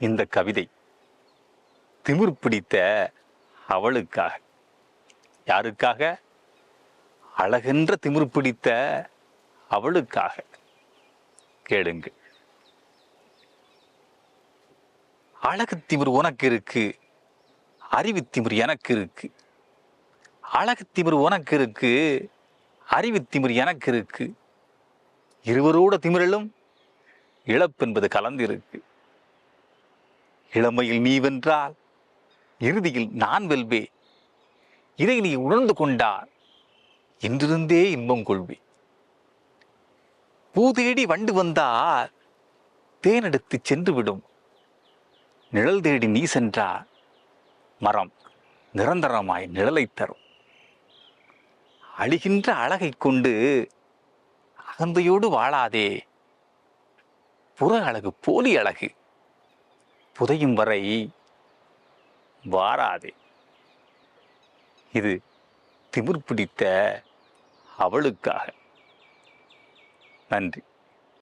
இந்த கவிதை. திமிர் பிடித்த அவளுக்காக. யாருக்காக? அழகென்ற திமிர் பிடித்த அவளுக்காக. கேளுங்கள். அழகு திமிர் உனக்கு இருக்கு அறிவு திமிர் எனக்கு இருக்கு அழகு திமிர் உனக்கு இருக்கு அறிவு திமிர் எனக்கு இருக்கு இருவரோட திமிரிலும் இழப்பென்பது கலந்திருக்கு. இளமையில் நீ வென்றால் இறுதியில் நான் வெல்வே. இதை நீ உணர்ந்து கொண்டால் இன்றிருந்தே இன்பம் கொள்வே பூ தேடி வண்டு வந்தால் தேனெடுத்து சென்று விடும் நிழல் தேடி நீ சென்றால் மரம் நிரந்தரமாய் நிழலை தரும். அழிகின்ற அழகைக் கொண்டு அகந்தையோடு வாழாதே. புற அழகு போலி அழகு. புதையும் வரை வாராதே. இது திமிர் பிடித்த அவளுக்காக. நன்றி.